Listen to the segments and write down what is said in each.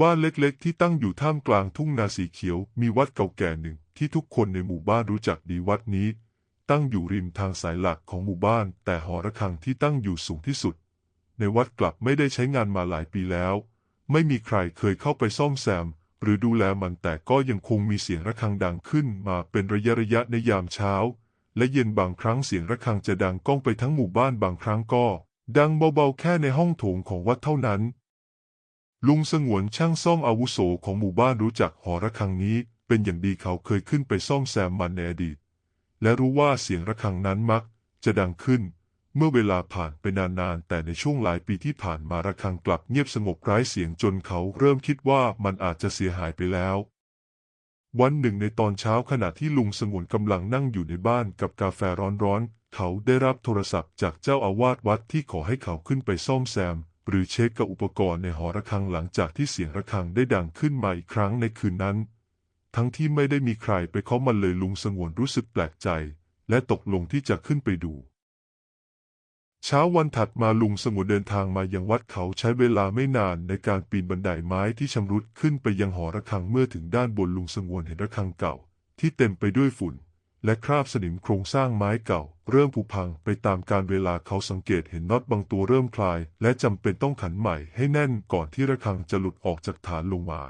บ้านเล็กๆ ที่ตั้งอยู่ท่ามกลางทุ่งนาสีเขียว มีวัดเก่าแก่หนึ่งที่ทุกคนในหมู่บ้านรู้จักดีวัดนี้ ตั้งอยู่ริมทางสายหลักของหมู่บ้าน แต่หอระฆังที่ตั้งอยู่สูงที่สุด ในวัดกลับไม่ได้ใช้งานมาหลายปีแล้ว ไม่มีใครเคยเข้าไปซ่อมแซม หรือดูแลมันแต่ก็ยังคงมีเสียงระฆังดังขึ้นมาเป็นระยะระยะในยามเช้า และเย็นบางครั้งเสียงระฆังจะดังก้องไปทั้งหมู่บ้านบางครั้งก็ ดังเบาๆแค่ในห้องโถงของวัดเท่านั้น ลุงสงวนช่างซ่อมอาวุโสของหมู่บ้านรู้จักหอระฆังนี้เป็นอย่างดีเขาเคยขึ้นไปซ่อมแซมมันในอดีต และรู้ว่าเสียงระฆังนั้นมักจะดังขึ้น เมื่อเวลาผ่านไปนานๆ แต่ในช่วงหลายปีที่ผ่านมาระฆังกลับเงียบสงบไร้เสียงจนเขาเริ่มคิดว่ามันอาจจะเสียหายไปแล้ว วันหนึ่งในตอนเช้าขณะที่ลุงสงวนกำลังนั่งอยู่ในบ้านกับกาแฟร้อนๆ เขาได้รับโทรศัพท์จากเจ้าอาวาสวัดที่ขอให้เขาขึ้นไปซ่อมแซม หรือเช็คกับอุปกรณ์ในหอระฆังหลังจากที่เสียงระฆังได้ดังขึ้นมาอีกครั้งในคืนนั้น ทั้งที่ไม่ได้มีใครไปเคาะมันเลยลุงสงวนรู้สึกแปลกใจ และตกลงที่จะขึ้นไปดู เช้าวันถัดมาลุงสงวนเดินทางมายังวัดเขาใช้เวลาไม่นานในการปีนบันไดไม้ที่ชำรุดขึ้นไปยังหอระฆังเมื่อถึงด้านบนลุงสงวนเห็นระฆังเก่า ที่เต็มไปด้วยฝุ่น และคราบสนิมโครงสร้างไม้เก่า เริ่มผุพังไปตามการเวลาเขาสังเกตเห็นน็อตบางตัวเริ่มคลาย และจำเป็นต้องขันใหม่ให้แน่นก่อนที่ระฆังจะหลุดออกจากฐานลงมา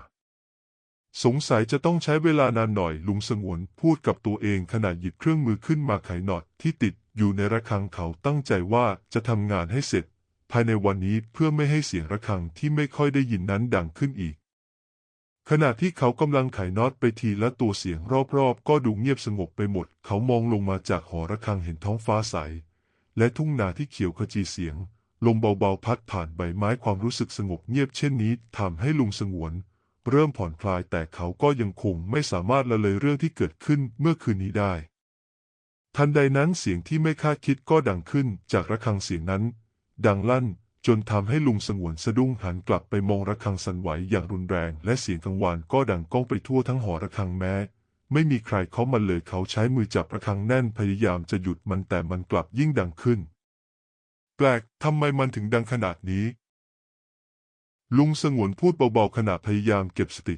สงสัยจะต้องใช้เวลานานหน่อยลุงสงวนพูดกับตัวเองขณะหยิบเครื่องมือขึ้นมาไขน็อตที่ติดอยู่ในระฆังเขาตั้งใจว่าจะทำงานให้เสร็จ ภายในวันนี้เพื่อไม่ให้เสียงระฆังที่ไม่ค่อยได้ยินนั้นดังขึ้นอีก ขณะที่เขากำลังไขน็อตไปทีละตัวเสียงรอบๆ ก็ดูเงียบสงบไปหมด เขามองลงมาจากหอระฆังเห็นท้องฟ้าใส และทุ่งนาที่เขียวขจีเสียง ลมเบาๆพัดผ่านใบไม้ความรู้สึกสงบเงียบเช่นนี้ทำให้ลุงสงวน เริ่มผ่อนคลายแต่เขาก็ยังคงไม่สามารถละเลยเรื่องที่เกิดขึ้นเมื่อคืนนี้ได้ ทันใดนั้นเสียงที่ไม่คาดคิดก็ดังขึ้นจากระฆังเสียงนั้น ดังลั่น จนทำให้ลุงสงวนสะดุ้งหันกลับไปมองระฆังสั่นไหวอย่างรุนแรง และเสียงกังวานก็ดังก้องไปทั่วทั้งหอระฆังแม้ ไม่มีใครเขามันเลยเขาใช้มือจับระฆังแน่นพยายามจะหยุดมันแต่มันกลับยิ่งดังขึ้น แปลกทำไมมันถึงดังขนาดนี้ ลุงสงวนพูดเบาๆขณะพยายามเก็บสติ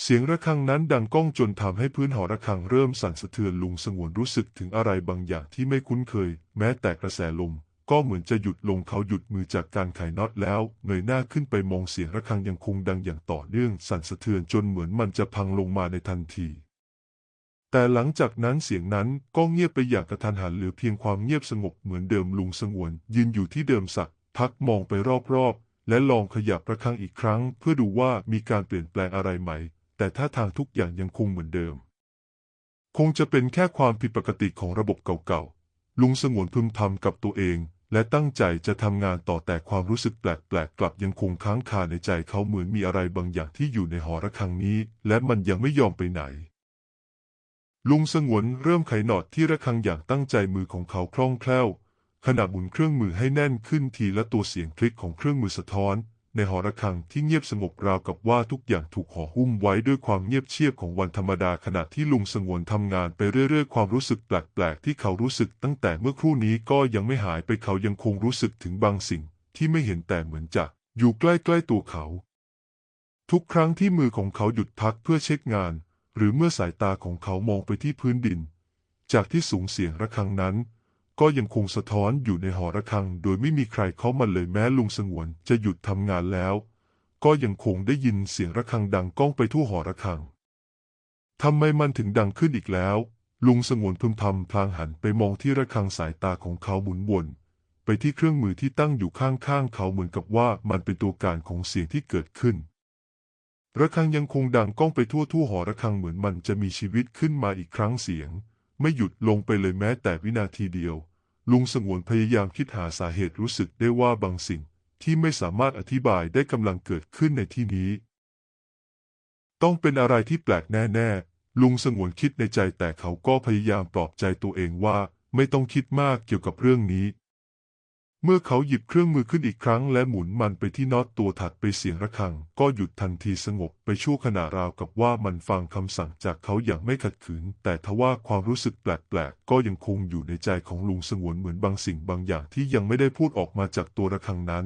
เสียงระฆังนั้นดังก้องจนทำให้พื้นหอระฆังเริ่มสั่นสะเทือนลุงสงวนรู้สึกถึงอะไรบางอย่างที่ไม่คุ้นเคย แม้แต่กระแสลม ก็เหมือนจะหยุดลงเขาหยุดมือจากการไขน็อตแล้วเงยหน้าขึ้นไปมองเสียงระฆังยังคงดังอย่างต่อเนื่องสั่นสะเทือนจนเหมือนมันจะพังลงมาในทันที แต่หลังจากนั้นเสียงนั้นก็เงียบไปอย่างกระทันหันเหลือเพียงความเงียบสงบเหมือนเดิมลุงสงวน ยืนอยู่ที่เดิมสักพักมองไปรอบๆ และลองขยับระฆังอีกครั้ง เพื่อดูว่ามีการเปลี่ยนแปลงอะไรไหม แต่ท่าทางทุกอย่างยังคงเหมือนเดิม คงจะเป็นแค่ความผิดปกติของระบบเก่าๆลุงสงวนพึมพำกับตัวเอง และตั้งใจจะทำงานต่อแต่ความรู้สึกแปลกๆกลับยังคงค้างคาในใจเขาเหมือนมีอะไรบางอย่างที่อยู่ในหอระฆังนี้ และมันยังไม่ยอมไปไหน ลุงสงวนเริ่มไขหนอดที่ระฆังอย่างตั้งใจมือของเขาคล่องแคล่วขณะหมุนเครื่องมือให้แน่นขึ้นทีละตัวเสียงคลิกของเครื่องมือสะท้อน ในหอระฆังที่เงียบสงบราวกับว่าทุกอย่างถูกห่อหุ้มไว้ด้วยความเงียบเชียบของวันธรรมดาขณะที่ลุงสงวนทำงานไปเรื่อยๆ ความรู้สึกแปลกๆ ที่เขารู้สึกตั้งแต่เมื่อครู่นี้ก็ยังไม่หายไปเขายังคงรู้สึกถึงบางสิ่งที่ไม่เห็นแต่เหมือนจะอยู่ใกล้ๆตัวเขา ทุกครั้งที่มือของเขาหยุดพักเพื่อเช็คงาน หรือเมื่อสายตาของเขามองไปที่พื้นดิน จากที่สูงเสียงระฆังนั้น ก็ยังคงสะท้อนอยู่ในหอระฆัง โดยไม่มีใครเข้ามาเลยแม้ลุงสงวนจะหยุดทำงานแล้ว ก็ยังคงได้ยินเสียงระฆังดังก้องไปทั่วหอระฆังทำไมมันถึงดังขึ้นอีกแล้ว ลุงสงวนพึมพำพลางหันไปมองที่ระฆังสายตาของเขาหมุนวนไปที่เครื่องมือที่ตั้งอยู่ข้างๆเขาเหมือนกับว่ามันเป็นตัวการของเสียงที่เกิดขึ้น ระฆังยังคงดังก้องไปทั่วทั่วหอระฆังเหมือนมันจะมีชีวิตขึ้นมาอีกครั้งเสียง ไม่หยุดลงไปเลยแม้แต่วินาทีเดียว ลุงสงวนพยายามคิดหาสาเหตุรู้สึกได้ว่าบางสิ่งที่ไม่สามารถอธิบายได้กำลังเกิดขึ้นในที่นี้ ต้องเป็นอะไรที่แปลกแน่ๆ ลุงสงวนคิดในใจแต่เขาก็พยายามปลอบใจตัวเองว่าไม่ต้องคิดมากเกี่ยวกับเรื่องนี้ เมื่อเขาหยิบเครื่องมือขึ้นอีกครั้งและหมุนมันไปที่น็อตตัวถัดไปเสียงระฆัง ก็หยุดทันทีสงบไปชั่วขณะราวกับว่ามันฟังคำสั่งจากเขาอย่างไม่ขัดขืน แต่ทว่าความรู้สึกแปลกๆ ก็ยังคงอยู่ในใจของลุงสงวนเหมือนบางสิ่งบางอย่างที่ยังไม่ได้พูดออกมาจากตัวระฆังนั้น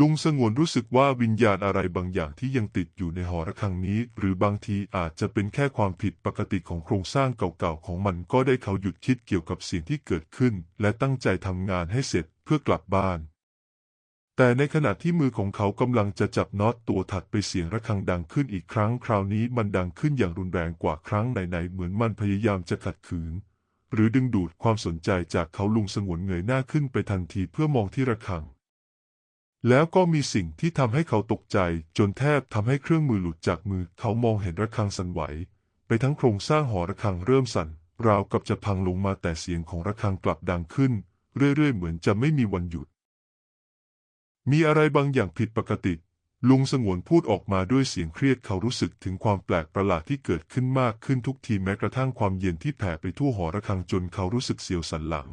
ลุงสงวนรู้สึกว่าวิญญาณอะไรบางอย่างที่ยังติดอยู่ในหอระฆังนี้ หรือบางทีอาจจะเป็นแค่ความผิดปกติของโครงสร้างเก่าๆของมันก็ได้เขาหยุดคิดเกี่ยวกับสิ่งที่เกิดขึ้น และตั้งใจทำงานให้เสร็จเพื่อกลับบ้าน แต่ในขณะที่มือของเขากำลังจะจับน็อตตัวถัดไปเสียงระฆังดังขึ้นอีกครั้ง คราวนี้มันดังขึ้นอย่างรุนแรงกว่าครั้งไหนๆเหมือนมันพยายามจะขัดขืน หรือดึงดูดความสนใจจากเขาลุงสงวนเงยหน้าขึ้นไปทันทีเพื่อมองที่ระฆัง แล้วก็มีสิ่งที่ทำให้เขาตกใจ จนแทบทำให้เครื่องมือหลุดจากมือ เขามองเห็นระฆังสั่นไหว ไปทั้งโครงสร้างหอระฆังเริ่มสั่น ราวกับจะพังลงมาแต่เสียงของระฆังกลับดังขึ้น เรื่อยๆ เหมือนจะไม่มีวันหยุด มีอะไรบางอย่างผิดปกติ ลุงสงวนพูดออกมาด้วยเสียงเครียดเขารู้สึกถึงความแปลกประหลาดที่เกิดขึ้นมากขึ้นทุกทีแม้กระทั่งความเย็นที่แผ่ไปทั่วหอระฆังจนเขารู้สึกเสียวสันหลัง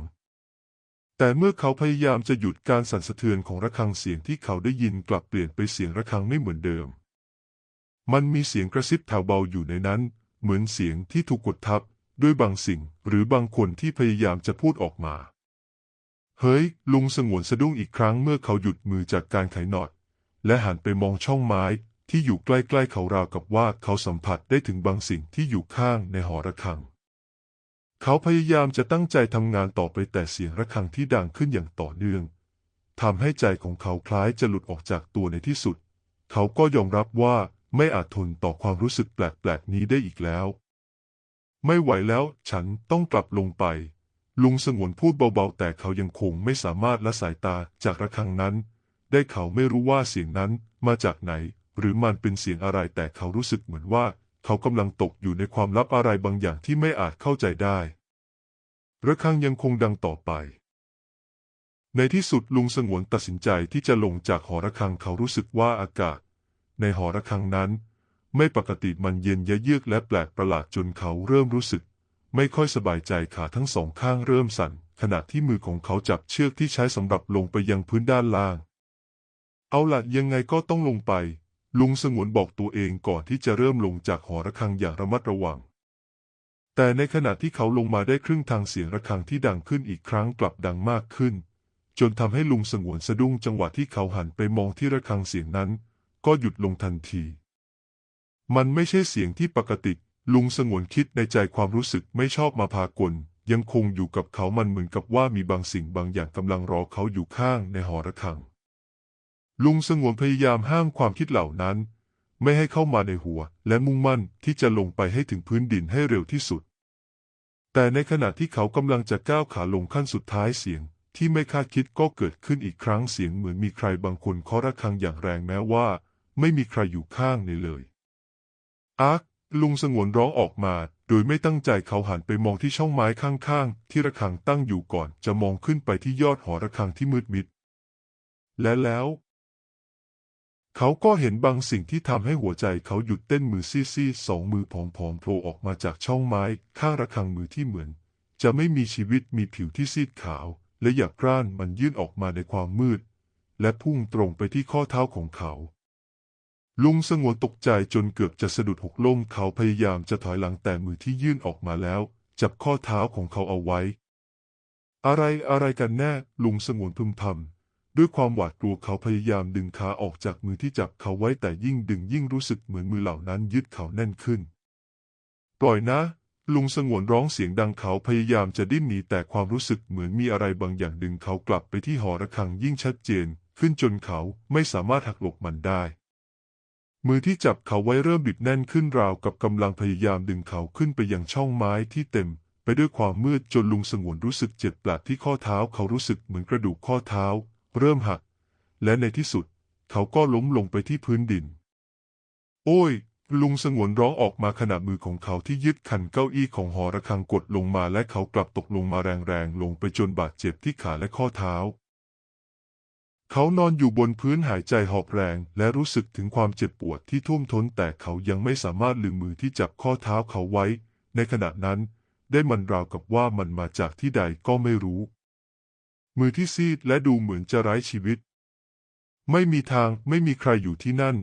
แต่เมื่อเขาพยายามจะหยุดการสั่นสะเทือนของระฆังเสียงที่เขาได้ยินกลับเปลี่ยนไปเสียงระฆังไม่เหมือนเดิม มันมีเสียงกระซิบแผ่วเบาอยู่ในนั้น เหมือนเสียงที่ถูกกดทับด้วยบางสิ่งหรือบางคนที่พยายามจะพูดออกมา เฮ้ย ลุงสงวนสะดุ้งอีกครั้งเมื่อเขาหยุดมือจากการไขหนอด และหันไปมองช่องไม้ที่อยู่ใกล้ๆเขาราวกับว่าเขาสัมผัสได้ถึงบางสิ่งที่อยู่ข้างในหอระฆัง เขาพยายามจะตั้งใจทำงานต่อไปแต่เสียงระฆังที่ดังขึ้นอย่างต่อเนื่องทำให้ใจของเขาคล้ายจะหลุดออกจากตัวในที่สุด เขาก็ยอมรับว่าไม่อาจทนต่อความรู้สึกแปลกๆนี้ได้อีกแล้ว ไม่ไหวแล้วฉันต้องกลับลงไป ลุงสงวนพูดเบาๆ แต่เขายังคงไม่สามารถละสายตาจากระฆังนั้น ได้เขาไม่รู้ว่าเสียงนั้นมาจากไหน หรือมันเป็นเสียงอะไรแต่เขารู้สึกเหมือนว่า เขากำลังตกอยู่ในความลับอะไรบางอย่างที่ไม่อาจเข้าใจได้ ระฆังยังคงดังต่อไป ในที่สุดลุงสงวนตัดสินใจที่จะลงจากหอระฆังเขารู้สึกว่าอากาศ ในหอระฆังนั้น ไม่ปกติมันเย็นยะเยือกและแปลกประหลาดจนเขาเริ่มรู้สึก ไม่ค่อยสบายใจขาทั้งสองข้างเริ่มสั่น ขณะที่มือของเขาจับเชือกที่ใช้สำหรับลงไปยังพื้นด้านล่าง เอาล่ะยังไงก็ต้องลงไป ลุงสงวนบอกตัวเองก่อนที่จะเริ่มลงจากหอระฆังอย่างระมัดระวัง แต่ในขณะที่เขาลงมาได้ครึ่งทางเสียงระฆังที่ดังขึ้นอีกครั้งกลับดังมากขึ้น จนทำให้ลุงสงวนสะดุ้งจังหวะที่เขาหันไปมองที่ระฆังเสียงนั้น ก็หยุดลงทันที มันไม่ใช่เสียงที่ปกติ ลุงสงวนคิดในใจความรู้สึกไม่ชอบมาพากลยังคงอยู่กับเขามันเหมือนกับว่ามีบางสิ่งบางอย่างกำลังรอเขาอยู่ข้างในหอระฆัง ลุงสงวนพยายามห้ามความคิดเหล่านั้น ไม่ให้เข้ามาในหัว และมุ่งมั่นที่จะลงไปให้ถึงพื้นดินให้เร็วที่สุด แต่ในขณะที่เขากำลังจะก้าวขาลงขั้นสุดท้ายเสียง ที่ไม่คาดคิดก็เกิดขึ้นอีกครั้งเสียงเหมือนมีใครบางคนเคาะระฆังอย่างแรงแม้ว่า ไม่มีใครอยู่ข้างในเลยอาร์คลุงสงวนร้องออกมาโดยไม่ตั้งใจเขาหันไปมองที่ช่องไม้ข้างๆ ที่ระฆังตั้งอยู่ก่อน จะมองขึ้นไปที่ยอดหอระฆังที่มืดมิด และแล้ว เขาก็เห็นบางสิ่งที่ทำให้หัวใจเขาหยุดเต้นมือซี่ๆสองมือผอมๆโผล่ออกมาจากช่องไม้ ข้างระฆังมือที่เหมือน จะไม่มีชีวิตมีผิวที่ซีดขาว และหยาบกร้านมันยื่นออกมาในความมืด และพุ่งตรงไปที่ข้อเท้าของเขา ลุงสงวนตกใจจนเกือบจะสะดุดหกล้มเขาพยายามจะถอยหลังแต่มือที่ยื่นออกมาแล้ว จับข้อเท้าของเขาเอาไว้ อะไรอะไรกันแน่ลุงสงวนพึมพำ ด้วยความหวาดกลัวเขาพยายามดึงขาออกจากมือที่จับเขาไว้แต่ยิ่งดึงยิ่งรู้สึกเหมือนมือเหล่านั้นยึดเขาแน่นขึ้น ปล่อยนะ ลุงสงวนร้องเสียงดังเขาพยายามจะดิ้นหนีแต่ความรู้สึกเหมือนมีอะไรบางอย่างดึงเขากลับไปที่หอระฆังยิ่งชัดเจน ขึ้นจนเขาไม่สามารถหักหลบมันได้ มือที่จับเขาไว้เริ่มบิดแน่นขึ้นราวกับกำลังพยายามดึงเขาขึ้นไปยังช่องไม้ที่เต็มไปด้วยความมืดจนลุงสงวนรู้สึกเจ็บปวดที่ข้อเท้าเขารู้สึกเหมือนกระดูกข้อเท้า เริ่มหัก และในที่สุด เขาก็ล้มลงไปที่พื้นดิน โอ้ย ลุงสงวนร้องออกมาขณะมือของเขาที่ยึดคันเก้าอี้ของหอระฆังกดลงมาและเขากลับตกลงมาแรงๆ ลงไปจนบาดเจ็บที่ขาและข้อเท้า เขานอนอยู่บนพื้นหายใจหอบแรง และรู้สึกถึงความเจ็บปวดที่ท่วมท้นแต่เขายังไม่สามารถลืมมือที่จับข้อเท้าเขาไว้ ในขณะนั้นได้มันราวกับว่ามันมาจากที่ใดก็ไม่รู้ มือที่ซีดและดูเหมือนจะไร้ชีวิต ไม่มีทางไม่มีใครอยู่ที่นั่น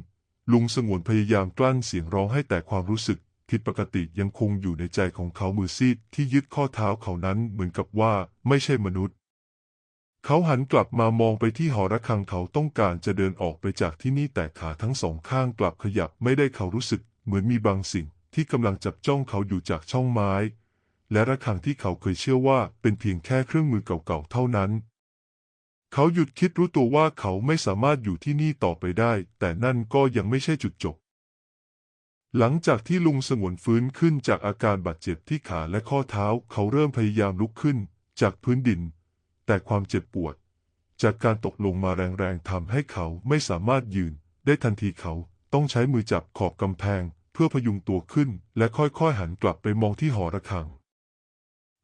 ลุงสงวนพยายามกลั้นเสียงร้องให้แต่ความรู้สึกผิดปกติยังคงอยู่ในใจของเขามือซีดที่ยึดข้อเท้าเขานั้นเหมือนกับว่าไม่ใช่มนุษย์ เขาหันกลับมามองไปที่หอระฆังเขาต้องการจะเดินออกไปจากที่นี่แต่ขาทั้งสองข้างกลับขยับไม่ได้เขารู้สึกเหมือนมีบางสิ่งที่กำลังจับจ้องเขาอยู่จากช่องไม้ และระฆังที่เขาเคยเชื่อว่าเป็นเพียงแค่เครื่องมือเก่าๆเท่านั้น เขาหยุดคิดรู้ตัวว่าเขาไม่สามารถอยู่ที่นี่ต่อไปได้ แต่นั่นก็ยังไม่ใช่จุดจบ หลังจากที่ลุงสงวนฟื้นขึ้นจากอาการบาดเจ็บที่ขาและข้อเท้า เขาเริ่มพยายามลุกขึ้นจากพื้นดิน แต่ความเจ็บปวด จากการตกลงมาแรงๆทำให้เขาไม่สามารถยืน ได้ทันทีเขาต้องใช้มือจับขอบกำแพง เพื่อพยุงตัวขึ้น และค่อยๆหันกลับไปมองที่หอระฆัง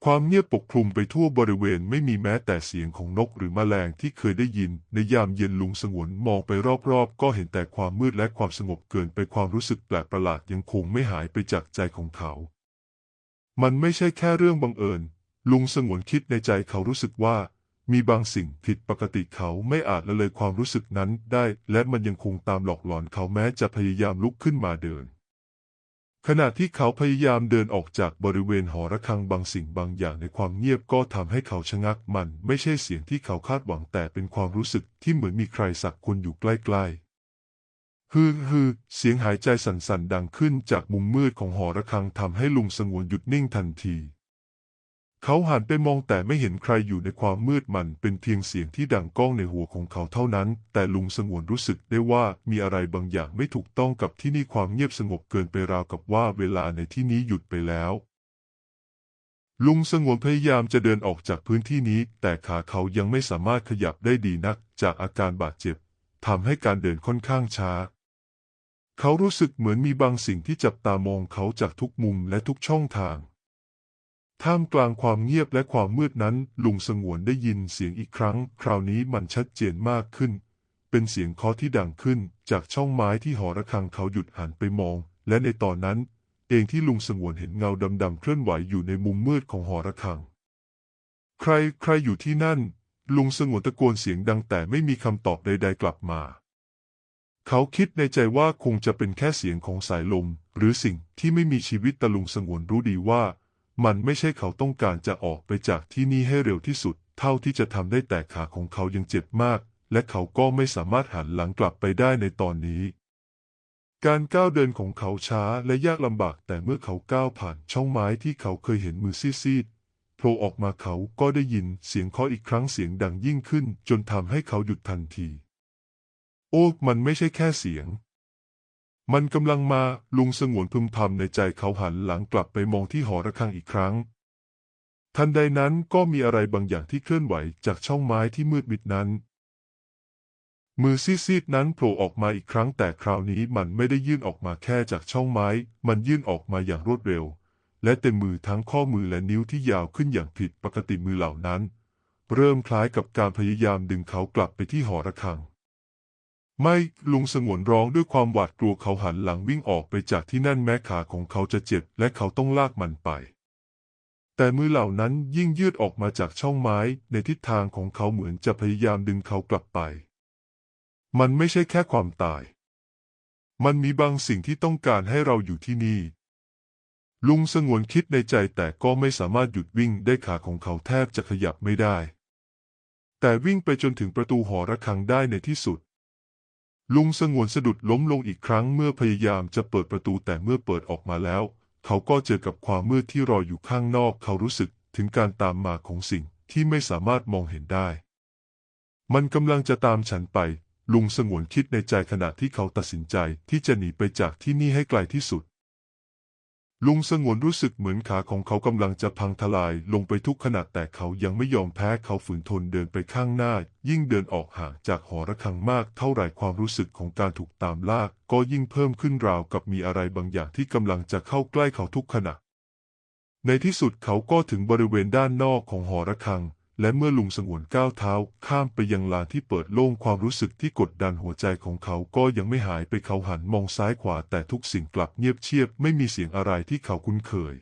ความเงียบปกคลุมไปทั่วบริเวณไม่มีแม้แต่เสียงของนกหรือแมลงที่เคยได้ยิน ในยามเย็นลุงสงวนมองไปรอบๆ ก็เห็นแต่ความมืดและความสงบเกินไปความรู้สึกแปลกประหลาดยังคงไม่หายไปจากใจของเขา มันไม่ใช่แค่เรื่องบังเอิญ ลุงสงวนคิดในใจเขารู้สึกว่า มีบางสิ่งผิดปกติเขาไม่อาจละเลยความรู้สึกนั้นได้ และมันยังคงตามหลอกหลอนเขาแม้จะพยายามลุกขึ้นมาเดิน ขณะที่เขาพยายามเดินออกจากบริเวณหอระฆังบางสิ่งบางอย่างในความเงียบก็ทำให้เขาชะงักมันไม่ใช่เสียงที่เขาคาดหวังแต่เป็นความรู้สึกที่เหมือนมีใครสักคนอยู่ใกล้ๆฮือฮือเสียงหายใจสั่นๆ ดังขึ้นจากมุมมืดของหอระฆังทำให้ลุงสงวนหยุดนิ่งทันที เขาหันไปมองแต่ไม่เห็นใครอยู่ในความมืดมันเป็นเพียงเสียงที่ดังก้องในหัวของเขาเท่านั้น แต่ลุงสงวนรู้สึกได้ว่ามีอะไรบางอย่างไม่ถูกต้องกับที่นี่ความเงียบสงบเกินไปราวกับว่าเวลาในที่นี้หยุดไปแล้ว ลุงสงวนพยายามจะเดินออกจากพื้นที่นี้ แต่ขาเขายังไม่สามารถขยับได้ดีนัก จากอาการบาดเจ็บทำให้การเดินค่อนข้างช้าเขารู้สึกเหมือนมีบางสิ่งที่จับตามองเขาจากทุกมุมและทุกช่องทาง ท่ามกลางความเงียบและความมืดนั้นลุงสงวนได้ยินเสียงอีกครั้ง คราวนี้มันชัดเจนมากขึ้น เป็นเสียงเคาะที่ดังขึ้น จากช่องไม้ที่หอระฆังเขาหยุดหันไปมอง และในตอนนั้น เองที่ลุงสงวนเห็นเงาดำๆเคลื่อนไหวอยู่ในมุมมืดของหอระฆัง ใครใครอยู่ที่นั่น ลุงสงวนตะโกนเสียงดังแต่ไม่มีคำตอบใดๆกลับมา เขาคิดในใจว่าคงจะเป็นแค่เสียงของสายลม หรือสิ่งที่ไม่มีชีวิตแต่ลุงสงวนรู้ดีว่า มันไม่ใช่เขาต้องการจะออกไปจากที่นี่ให้เร็วที่สุด เท่าที่จะทำได้แต่ขาของเขายังเจ็บมาก และเขาก็ไม่สามารถหันหลังกลับไปได้ในตอนนี้ การก้าวเดินของเขาช้าและยากลำบากแต่เมื่อเขาก้าวผ่านช่องไม้ที่เขาเคยเห็นมือซีดๆโผล่ออกมาเขาก็ได้ยินเสียงเคาะอีกครั้งเสียงดังยิ่งขึ้น จนทำให้เขาหยุดทันที โอ้ มันไม่ใช่แค่เสียง มันกำลังมาลุงสงวนพึมพำในใจเขาหันหลังกลับไปมองที่หอระฆังอีกครั้ง ทันใดนั้นก็มีอะไรบางอย่างที่เคลื่อนไหวจากช่องไม้ที่มืดมิดนั้น มือซีดๆนั้นโผล่ออกมาอีกครั้งแต่คราวนี้มันไม่ได้ยื่นออกมาแค่จากช่องไม้ มันยื่นออกมาอย่างรวดเร็ว และเต็มมือทั้งข้อมือและนิ้วที่ยาวขึ้นอย่างผิดปกติมือเหล่านั้น เริ่มคล้ายกับการพยายามดึงเขากลับไปที่หอระฆัง ไม่ลุงสงวนร้องด้วยความหวาดกลัวเขาหันหลังวิ่งออกไปจากที่นั่นแม้ขาของเขาจะเจ็บและเขาต้องลากมันไป แต่มือเหล่านั้นยิ่งยืดออกมาจากช่องไม้ในทิศทางของเขาเหมือนจะพยายามดึงเขากลับไป มันไม่ใช่แค่ความตาย มันมีบางสิ่งที่ต้องการให้เราอยู่ที่นี่ ลุงสงวนคิดในใจแต่ก็ไม่สามารถหยุดวิ่งได้ขาของเขาแทบจะขยับไม่ได้ แต่วิ่งไปจนถึงประตูหอระฆังได้ในที่สุด ลุงสงวนสะดุดล้มลงอีกครั้งเมื่อพยายามจะเปิดประตูแต่เมื่อเปิดออกมาแล้ว เขาก็เจอกับความมืดที่รออยู่ข้างนอก เขารู้สึกถึงการตามมาของสิ่งที่ไม่สามารถมองเห็นได้ มันกำลังจะตามฉันไป ลุงสงวนคิดในใจขณะที่เขาตัดสินใจที่จะหนีไปจากที่นี่ให้ไกลที่สุด ลุงสงวนรู้สึกเหมือนขาของเขากำลังจะพังทลายลงไปทุกขณะแต่เขายังไม่ยอมแพ้เขาฝืนทนเดินไปข้างหน้า ยิ่งเดินออกห่างจากหอระฆังมากเท่าไหร่ความรู้สึกของการถูกตามลาก ก็ยิ่งเพิ่มขึ้นราวกับมีอะไรบางอย่างที่กำลังจะเข้าใกล้เขาทุกขณะ ในที่สุดเขาก็ถึงบริเวณด้านนอกของหอระฆัง และเมื่อลุงสงวนก้าวเท้าข้ามไปยังลานที่เปิดโล่งความรู้สึกที่กดดันหัวใจของเขาก็ยังไม่หายไปเขาหันมองซ้ายขวาแต่ทุกสิ่งกลับเงียบเชียบไม่มีเสียงอะไรที่เขาคุ้นเคย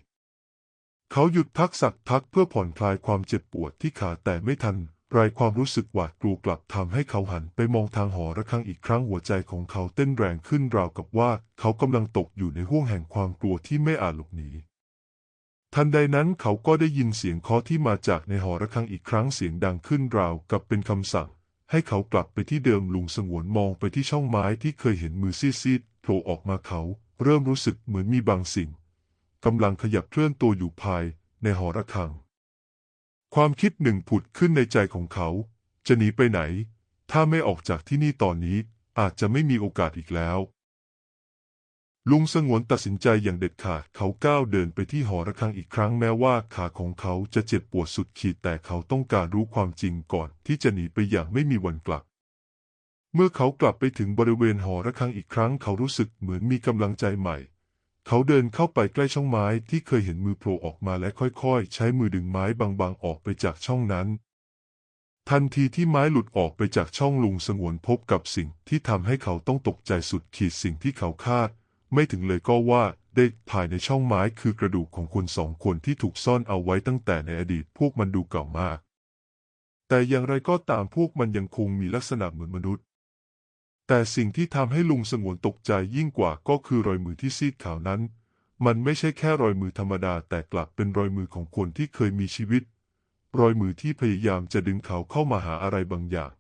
เขาหยุดพักสักพักเพื่อผ่อนคลายความเจ็บปวดที่ขาแต่ไม่ทันไรความรู้สึกหวาดกลัวกลับทำให้เขาหันไปมองทางหอระฆังอีกครั้งหัวใจของเขาเต้นแรงขึ้นราวกับว่า เขากำลังตกอยู่ในห้วงแห่งความกลัวที่ไม่อาจหลบหนี ทันใดนั้นเขาก็ได้ยินเสียงเคาะที่มาจากในหอระฆังอีกครั้งเสียงดังขึ้นราวกับเป็นคำสั่ง ให้เขากลับไปที่เดิมลุงสงวนมองไปที่ช่องไม้ที่เคยเห็นมือซีดๆโผล่ออกมาเขา เริ่มรู้สึกเหมือนมีบางสิ่งกำลังขยับเคลื่อนตัวอยู่ภายในหอระฆัง ความคิดหนึ่งผุดขึ้นในใจของเขา จะหนีไปไหน ถ้าไม่ออกจากที่นี่ตอนนี้อาจจะไม่มีโอกาสอีกแล้ว ลุงสงวนตัดสินใจอย่างเด็ดขาดเขาก้าวเดินไปที่หอระฆังอีกครั้งแม้ว่าขาของเขาจะเจ็บปวดสุดขีดแต่เขาต้องการรู้ความจริงก่อนที่จะหนีไปอย่างไม่มีวันกลับ เมื่อเขากลับไปถึงบริเวณหอระฆังอีกครั้ง เขารู้สึกเหมือนมีกำลังใจใหม่ เขาเดินเข้าไปใกล้ช่องไม้ที่เคยเห็นมือโผล่ออกมาและค่อยๆ ใช้มือดึงไม้บางๆออกไปจากช่องนั้น ทันทีที่ไม้หลุดออกไปจากช่องลุงสงวนพบกับสิ่งที่ทำให้เขาต้องตกใจสุดขีดสิ่งที่เขาคาด ไม่ถึงเลยก็ว่าได้ภายในช่องไม้คือกระดูกของคนสองคนที่ถูกซ่อนเอาไว้ตั้งแต่ในอดีตพวกมันดูเก่ามาก แต่อย่างไรก็ตามพวกมันยังคงมีลักษณะเหมือนมนุษย์ แต่สิ่งที่ทำให้ลุงสงวนตกใจยิ่งกว่าก็คือรอยมือที่ซีดขาวนั้น มันไม่ใช่แค่รอยมือธรรมดาแต่กลับเป็นรอยมือของคนที่เคยมีชีวิต รอยมือที่พยายามจะดึงเขาเข้ามาหาอะไรบางอย่าง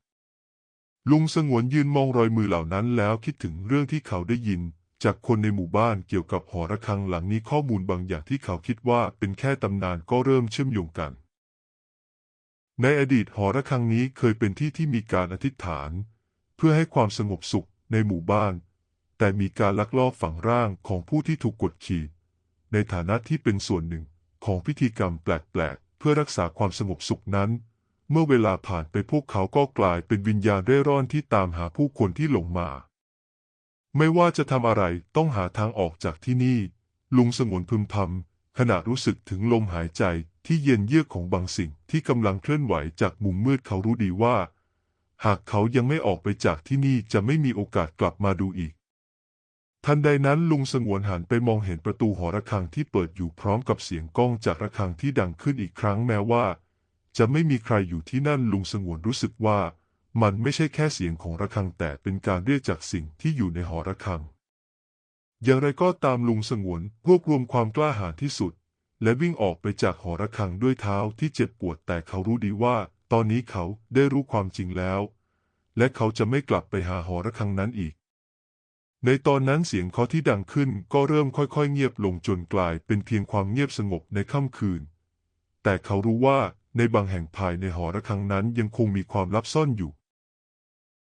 ลุงสงวนยืนมองรอยมือเหล่านั้นแล้วคิดถึงเรื่องที่เขาได้ยิน จากคนในหมู่บ้านเกี่ยวกับหอระฆังหลังนี้ข้อมูลบางอย่างที่เขาคิดว่าเป็นแค่ตำนานก็เริ่มเชื่อมโยงกัน ในอดีตหอระฆังนี้เคยเป็นที่ที่มีการอธิษฐาน เพื่อให้ความสงบสุขในหมู่บ้าน แต่มีการลักลอบฝังร่างของผู้ที่ถูกกดขี่ในฐานะที่เป็นส่วนหนึ่งของพิธีกรรมแปลกๆ เพื่อรักษาความสงบสุขนั้น เมื่อเวลาผ่านไปพวกเขาก็กลายเป็นวิญญาณเร่ร่อนที่ตามหาผู้คนที่หลงมา ไม่ว่าจะทำอะไรต้องหาทางออกจากที่นี่ ลุงสงวนพึมพำขณะรู้สึกถึงลมหายใจที่เย็นเยือกของบางสิ่งที่กำลังเคลื่อนไหวจากมุมมืดเขารู้ดีว่า หากเขายังไม่ออกไปจากที่นี่จะไม่มีโอกาสกลับมาดูอีก ทันใดนั้นลุงสงวนหันไปมองเห็นประตูหอระฆังที่เปิดอยู่พร้อมกับเสียงก้องจากระฆังที่ดังขึ้นอีกครั้งแม้ว่า จะไม่มีใครอยู่ที่นั่นลุงสงวนรู้สึกว่า มันไม่ใช่แค่เสียงของระฆังแต่เป็นการเรียกจากสิ่งที่อยู่ในหอระฆัง อย่างไรก็ตามลุงสงวนรวบรวมความกล้าหาญที่สุด และวิ่งออกไปจากหอระฆังด้วยเท้าที่เจ็บปวดแต่เขารู้ดีว่า ตอนนี้เขาได้รู้ความจริงแล้ว และเขาจะไม่กลับไปหาหอระฆังนั้นอีก ในตอนนั้นเสียงเคาะที่ดังขึ้นก็เริ่มค่อยๆ เงียบลงจนกลายเป็นเพียงความเงียบสงบในค่ำคืน แต่เขารู้ว่าในบางแห่งภายในหอระฆังนั้นยังคงมีความลับซ่อนอยู่